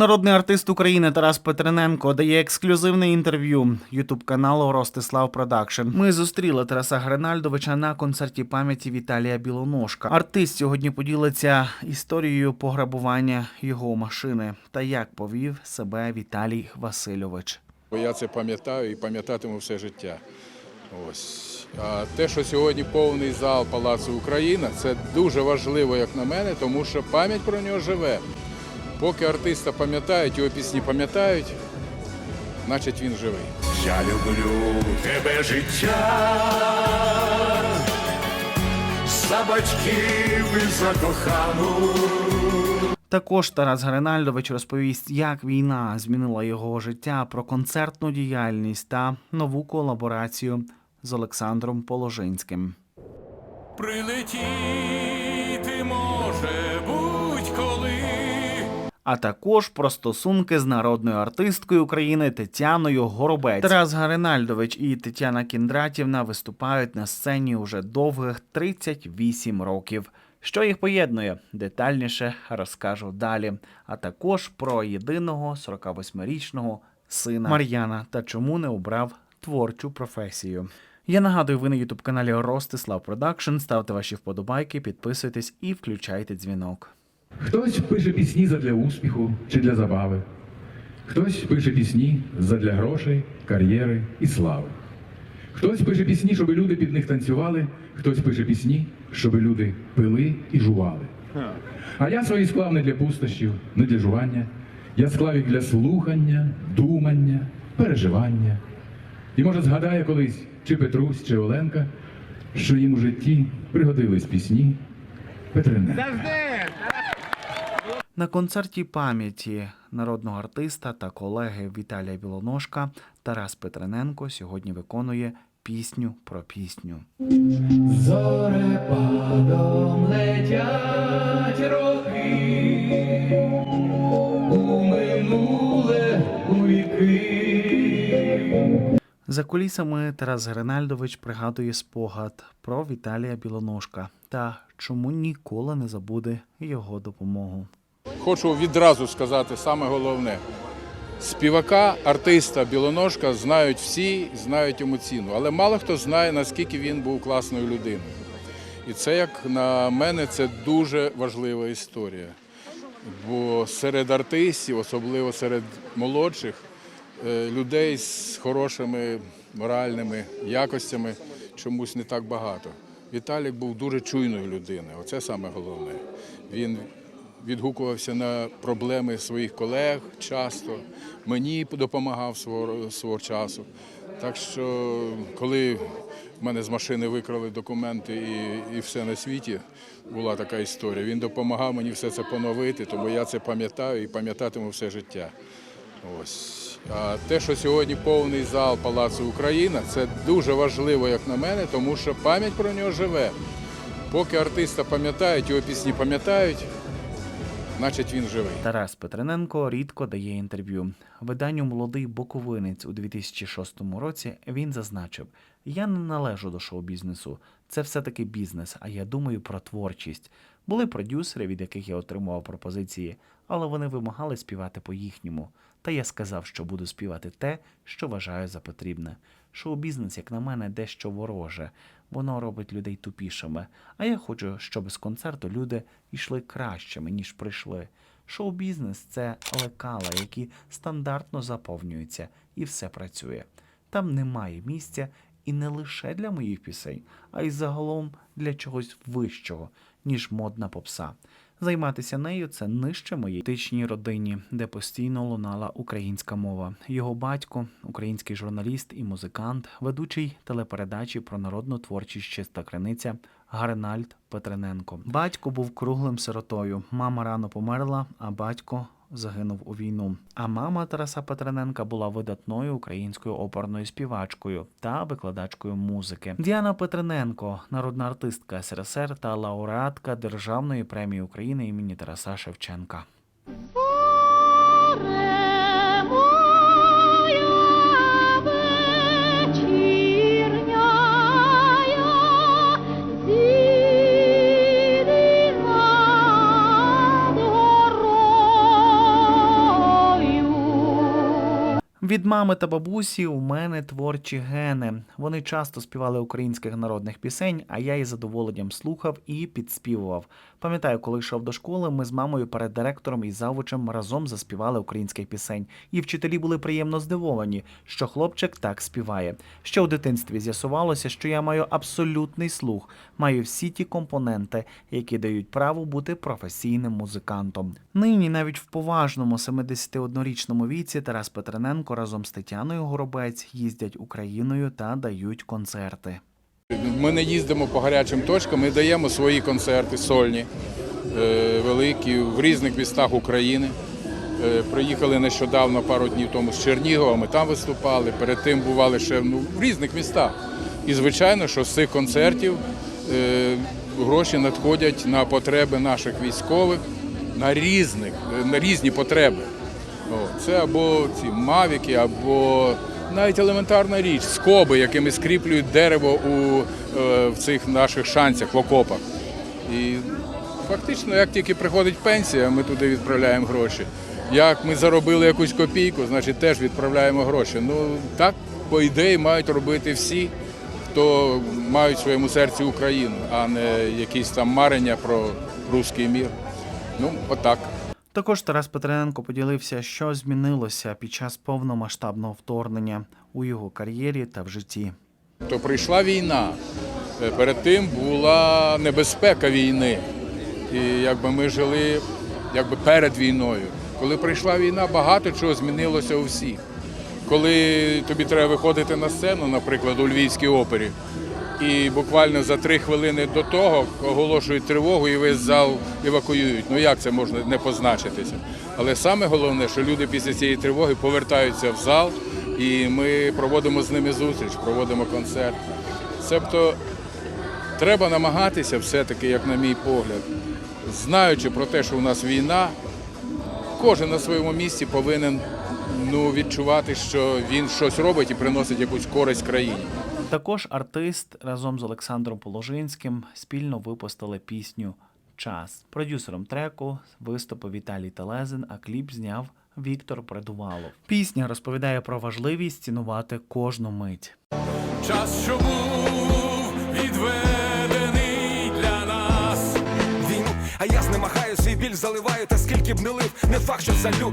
Народний артист України Тарас Петрененко дає ексклюзивне інтерв'ю Ютуб каналу Ростислав Продакшн. Ми зустріли Тараса Гринальдовича на концерті пам'яті Віталія Білоножка. Артист сьогодні поділиться історією пограбування його машини та як повів себе Віталій Васильович. Бо я це пам'ятаю і пам'ятатиму все життя. Ось. А те, що сьогодні повний зал Палацу Україна, це дуже важливо, як на мене, тому що пам'ять про нього живе. Поки артиста пам'ятають, його пісні пам'ятають, значить він живий. Я люблю тебе життя, за батьків і за кохану. Також Тарас Гринальдович розповість, як війна змінила його життя про концертну діяльність та нову колаборацію з Олександром Положинським. Прилетіти А також про стосунки з народною артисткою України Тетяною Горобець. Тарас Гринальдович і Тетяна Кіндратівна виступають на сцені уже довгих 38 років. Що їх поєднує, детальніше розкажу далі. А також про єдиного 48-річного сина Мар'яна та чому не обрав творчу професію. Я нагадую, ви на ютуб каналі Ростислав Продакшн. Ставте ваші вподобайки, підписуйтесь і включайте дзвінок. Хтось пише пісні задля успіху чи для забави, хтось пише пісні задля грошей, кар'єри і слави. Хтось пише пісні, щоб люди під них танцювали, хтось пише пісні, щоб люди пили і жували. А я свої склав не для пустощів, не для жування. Я склав їх для слухання, думання, переживання. І може згадає колись чи Петрусь, чи Оленка, що їм у житті пригодились пісні Петренка. На концерті пам'яті народного артиста та колеги Віталія Білоножка Тарас Петрененко сьогодні виконує пісню про пісню. Зорепадом летять роки, у минуле у віки. За кулісами Тарас Гринальдович пригадує спогад про Віталія Білоножка та чому ніколи не забуде його допомогу. Хочу відразу сказати саме головне. Співака, артиста Білоножка знають всі, знають йому ціну. Але мало хто знає, наскільки він був класною людиною. І це, як на мене, це дуже важлива історія. Бо серед артистів, особливо серед молодших, е, людей з хорошими моральними якостями чомусь не так багато. Віталік був дуже чуйною людиною. Оце саме головне. Він відгукувався на проблеми своїх колег часто, мені допомагав свого, свого часу. Так що, коли в мене з машини викрали документи і, і все на світі, була така історія. Він допомагав мені все це поновити, тому я це пам'ятаю і пам'ятатиму все життя. Ось. А те, що сьогодні повний зал Палацу Україна, це дуже важливо, як на мене, тому що пам'ять про нього живе. Поки артиста пам'ятають, його пісні пам'ятають, значить він живий. Тарас Петрененко рідко дає інтерв'ю. Виданню Молодий Боковинець у 2006 році він зазначив: Я не належу до шоу-бізнесу. Це все-таки бізнес, а я думаю про творчість. Були продюсери, від яких я отримував пропозиції, але вони вимагали співати по-їхньому. Та я сказав, що буду співати те, що вважаю за потрібне. Шоу-бізнес, як на мене, дещо вороже. Воно робить людей тупішими. А я хочу, щоб з концерту люди йшли кращими, ніж прийшли. Шоу-бізнес це лекала, які стандартно заповнюються, і все працює. Там немає місця і не лише для моїх пісень, а й загалом для чогось вищого, ніж модна попса. Займатися нею це нижче моїй етичній родині, де постійно лунала українська мова. Його батько, український журналіст і музикант, ведучий телепередачі про народну творчість чиста криниця Гаринальд Петрененко. Батько був круглим сиротою. Мама рано померла, а батько загинув у війну. А мама Тараса Петрененка була видатною українською оперною співачкою та викладачкою музики. Діана Петрененко, народна артистка СРСР та лауреатка Державної премії України імені Тараса Шевченка. Від мами та бабусі у мене творчі гени. Вони часто співали українських народних пісень, а я із задоволенням слухав і підспівував. Пам'ятаю, коли йшов до школи, ми з мамою перед директором і завучем разом заспівали українських пісень. І вчителі були приємно здивовані, що хлопчик так співає. Ще у дитинстві з'ясувалося, що я маю абсолютний слух, маю всі ті компоненти, які дають право бути професійним музикантом. Нині навіть в поважному 71-річному віці Тарас Петрененко разом з Тетяною Горобець їздять Україною та дають концерти. Ми не їздимо по гарячим точкам, ми даємо свої концерти сольні, е, великі в різних містах України. Е, Приїхали нещодавно пару днів тому з Чернігова, ми там виступали. Перед тим бували ще ну, в різних містах. І звичайно, що з цих концертів е, гроші надходять на потреби наших військових, на різних, на різні потреби. Це або ці мавіки, або навіть елементарна річ, скоби, якими скріплюють дерево у, е, в цих наших шанцях, в окопах. І фактично, як тільки приходить пенсія, ми туди відправляємо гроші. Як ми заробили якусь копійку, значить теж відправляємо гроші. Ну так, по ідеї, мають робити всі, хто мають в своєму серці Україну, а не якісь там марення про русський мір. Ну, отак. Також Тарас Петрененко поділився, що змінилося під час повномасштабного вторгнення у його кар'єрі та в житті. То прийшла війна. Е, Перед тим була небезпека війни. І якби ми жили якби перед війною. Коли прийшла війна, багато чого змінилося у всіх. Коли тобі треба виходити на сцену, наприклад, у Львівській опері, і буквально за три хвилини до того оголошують тривогу і весь зал евакуюють. Ну як це можна не позначитися? Але саме головне, що люди після цієї тривоги повертаються в зал, і ми проводимо з ними зустріч, проводимо концерт. Себто треба намагатися все-таки, як на мій погляд, знаючи про те, що у нас війна, кожен на своєму місці повинен ну, відчувати, що він щось робить і приносить якусь користь країні. Також артист разом з Олександром Положинським спільно випустили пісню Час. Продюсером треку виступив Віталій Телезин, а кліп зняв Віктор Предувалов. Пісня розповідає про важливість цінувати кожну мить. Час, що був відведений для нас. війну, а я знемагаю свій біль заливаю, та скільки б не лив, не факт, що залю.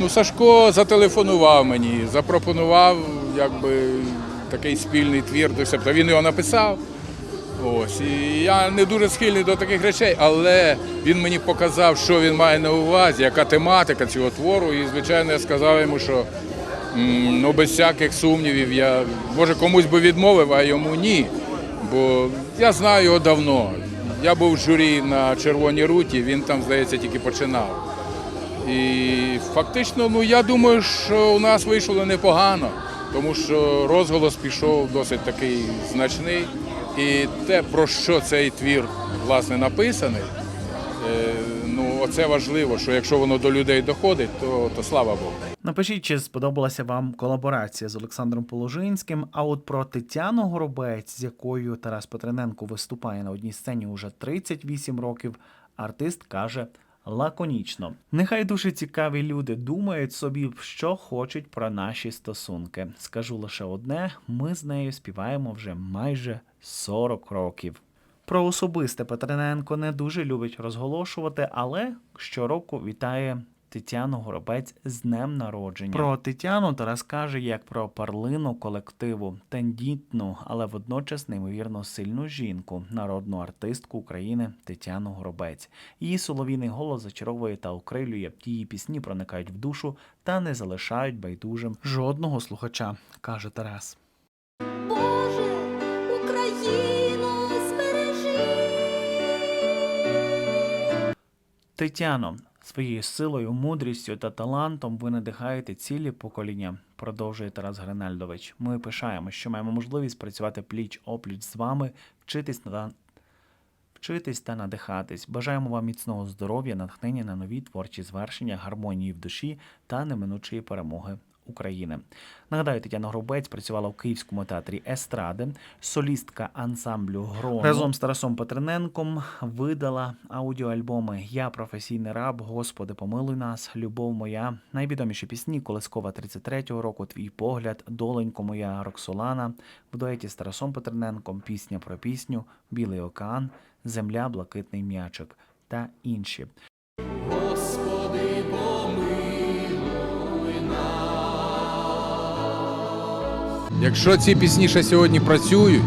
Ну, Сашко зателефонував мені, запропонував якби, такий спільний твір себе. Він його написав. Ось. І я не дуже схильний до таких речей, але він мені показав, що він має на увазі, яка тематика цього твору. І, звичайно, я сказав йому, що ну, без всяких сумнівів я може комусь би відмовив, а йому ні. Бо я знаю його давно. Я був в журі на червоній руті, він там, здається, тільки починав. І фактично, ну я думаю, що у нас вийшло непогано, тому що розголос пішов досить такий значний. І те, про що цей твір власне написаний, е, ну оце важливо, що якщо воно до людей доходить, то, то слава Богу. Напишіть, чи сподобалася вам колаборація з Олександром Положинським. А от про Тетяну Горобець, з якою Тарас Петрененко виступає на одній сцені уже 38 років, артист каже. Лаконічно, нехай дуже цікаві люди думають собі, що хочуть про наші стосунки. Скажу лише одне: ми з нею співаємо вже майже 40 років. Про особисте Петрененко не дуже любить розголошувати, але щороку вітає Тетяну Горобець з днем народження. Про Тетяну Тарас каже як про парлину колективу, тендітну, але водночас неймовірно сильну жінку, народну артистку України Тетяну Горобець. Її соловійний голос зачаровує та окрилює. Її пісні проникають в душу та не залишають байдужим жодного слухача, каже Тарас. Боже, Україну збережи. Тетяно, своєю силою, мудрістю та талантом ви надихаєте цілі покоління, продовжує Тарас Гринальдович. Ми пишаємо, що маємо можливість працювати пліч опліч з вами, вчитись на вчитись та надихатись. Бажаємо вам міцного здоров'я, натхнення на нові творчі звершення, гармонії в душі та неминучої перемоги України. Нагадаю, Тетяна Горобець працювала в Київському театрі Естради, солістка ансамблю Грон. Разом з Тарасом Петрененком видала аудіоальбоми Я професійний раб, Господи, помилуй нас, Любов моя. Найвідоміші пісні Колискова 33-го року, Твій погляд, Доленько моя Роксолана, в дуеті з Тарасом Петрененком, Пісня про пісню, Білий океан, Земля, блакитний м'ячик та інші. Якщо ці пісні ще сьогодні працюють,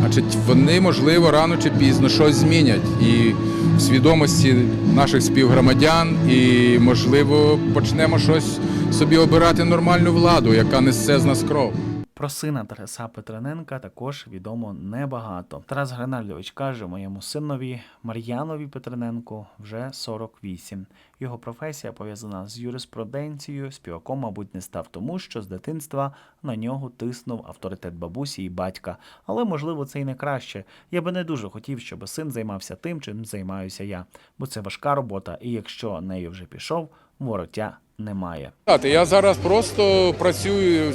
значить вони, можливо, рано чи пізно щось змінять і в свідомості наших співгромадян, і, можливо, почнемо щось собі обирати нормальну владу, яка несе з нас кров. Про сина Тараса Петрененка також відомо небагато. Тарас Гринальдович каже моєму синові Мар'янові Петрененку вже 48. Його професія пов'язана з юриспруденцією. Співаком, мабуть, не став тому, що з дитинства на нього тиснув авторитет бабусі і батька. Але можливо це й не краще. Я би не дуже хотів, щоб син займався тим, чим займаюся я, бо це важка робота, і якщо нею вже пішов, вороття немає. Знаєте, Я зараз просто працюю.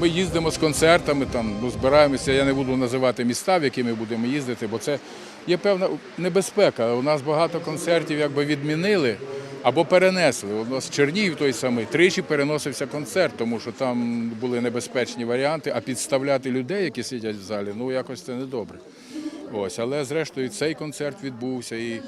Ми їздимо з концертами, там ну, збираємося. Я не буду називати міста, в які ми будемо їздити, бо це є певна небезпека. У нас багато концертів якби відмінили або перенесли. У нас Чернігів той самий тричі переносився концерт, тому що там були небезпечні варіанти. А підставляти людей, які сидять в залі, ну якось це недобре. Ось, але зрештою цей концерт відбувся і.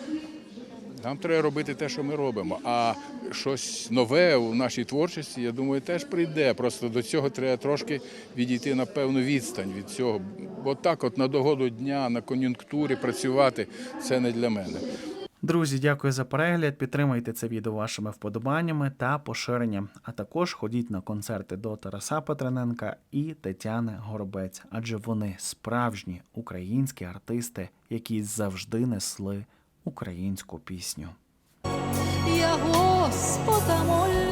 Нам треба робити те, що ми робимо. А щось нове у нашій творчості, я думаю, теж прийде. Просто до цього треба трошки відійти на певну відстань від цього. Бо так, от на догоду дня, на кон'юнктурі працювати це не для мене. Друзі, дякую за перегляд. Підтримуйте це відео вашими вподобаннями та поширенням. А також ходіть на концерти до Тараса Петрененка і Тетяни Горобець, адже вони справжні українські артисти, які завжди несли українську пісню. Я Господа молю,